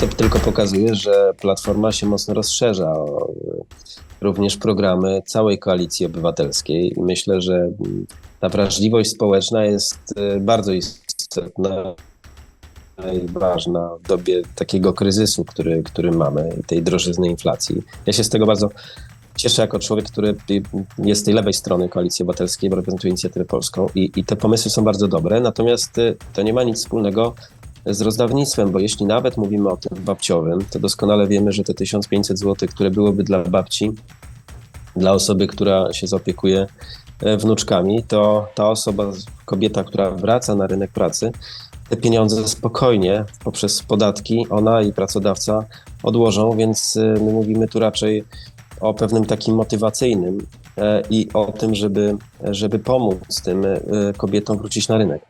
To tylko pokazuje, że Platforma się mocno rozszerza o również programy całej koalicji obywatelskiej. Myślę, że ta wrażliwość społeczna jest e, bardzo istotna i ważna w dobie takiego kryzysu, który, który mamy, tej drożyzny inflacji. Ja się z tego bardzo cieszę jako człowiek, który jest z tej lewej strony koalicji obywatelskiej, bo reprezentuje inicjatywę polską i, i te pomysły są bardzo dobre, natomiast y, to nie ma nic wspólnego z rozdawnictwem, bo jeśli nawet mówimy o tym babciowym, to doskonale wiemy, że te 1500 zł, które byłyby dla babci, dla osoby, która się zaopiekuje e, wnuczkami, to ta osoba, kobieta, która wraca na rynek pracy, te pieniądze spokojnie poprzez podatki ona i pracodawca odłożą, więc y, my mówimy tu raczej o pewnym takim motywacyjnym e, i o tym, żeby, żeby pomóc tym e, kobietom wrócić na rynek.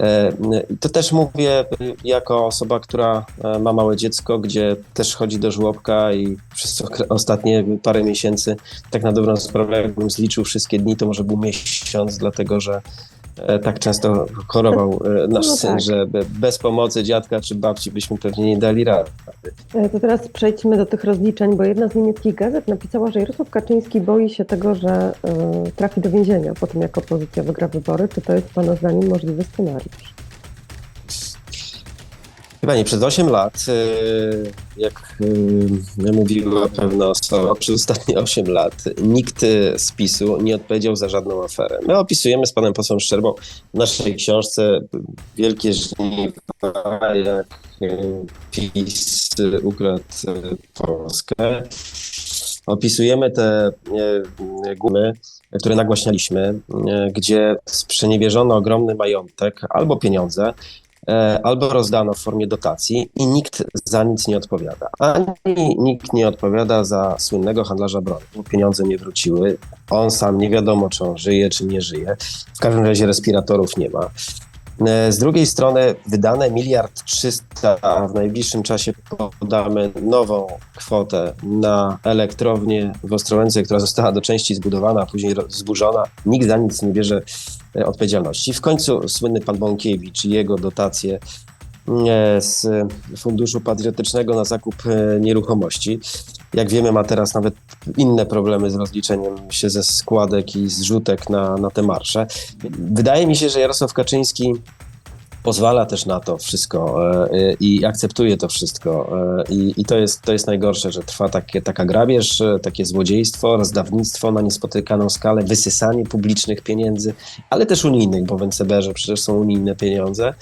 E, To też mówię jako osoba, która e, ma małe dziecko, gdzie też chodzi do żłobka i przez ostatnie parę miesięcy, tak na dobrą sprawę, jakbym zliczył wszystkie dni, to może był miesiąc, dlatego że tak często chorował e, nasz No syn, tak. że be- bez pomocy dziadka czy babci byśmy pewnie nie dali rady. E, To teraz przejdźmy do tych rozliczeń, bo jedna z niemieckich gazet napisała, że Jarosław Kaczyński boi się tego, że e, trafi do więzienia po tym, jak opozycja wygra wybory. Czy to jest Pana zdaniem możliwy scenariusz? Nie, przez 8 lat, y, jak y, mówiła pewna osoba, przez ostatnie 8 lat nikt y, z PiSu nie odpowiedział za żadną aferę. My opisujemy z panem posłem Szczerbą w naszej książce Wielkie Żniwa, jak PiS ukradł Polskę. Opisujemy te gumy, które nagłaśnialiśmy, gdzie sprzeniewierzono ogromny majątek albo pieniądze, albo rozdano w formie dotacji i nikt za nic nie odpowiada. Ani nikt nie odpowiada za słynnego handlarza broni, pieniądze nie wróciły. On sam nie wiadomo, czy on żyje, czy nie żyje. W każdym razie respiratorów nie ma. E, Z drugiej strony wydane miliard trzysta, a w najbliższym czasie podamy nową kwotę na elektrownię w Ostrołęce, która została do części zbudowana, a później zburzona. Nikt za nic nie bierze e, odpowiedzialności. W końcu słynny pan Bąkiewicz i jego dotacje z Funduszu Patriotycznego na zakup e, nieruchomości. Jak wiemy, ma teraz nawet inne problemy z rozliczeniem się ze składek i zrzutek na, na te marsze. Wydaje mi się, że Jarosław Kaczyński pozwala też na to wszystko e, e, i akceptuje to wszystko. e, I, i to, jest, to jest najgorsze, że trwa takie, taka grabież, e, takie złodziejstwo, rozdawnictwo na niespotykaną skalę, wysysanie publicznych pieniędzy, ale też unijnych, bo w NCBR-ze przecież są unijne pieniądze.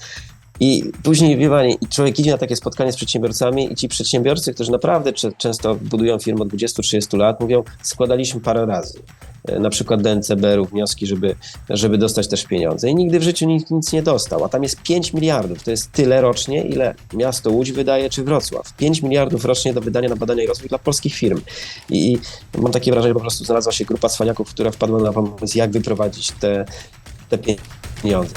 I później, wie pani, człowiek idzie na takie spotkanie z przedsiębiorcami i ci przedsiębiorcy, którzy naprawdę często budują firmę od 20-30 lat, mówią, składaliśmy parę razy, e, na przykład do NCBR-u wnioski, żeby, żeby dostać też pieniądze i nigdy w życiu nikt nic nie dostał, a tam jest 5 miliardów, to jest tyle rocznie, ile miasto Łódź wydaje, czy Wrocław. 5 miliardów rocznie do wydania na badania i rozwój dla polskich firm. I, i mam takie wrażenie, że po prostu znalazła się grupa cwaniaków, która wpadła na pomysł, jak wyprowadzić te, te pieniądze.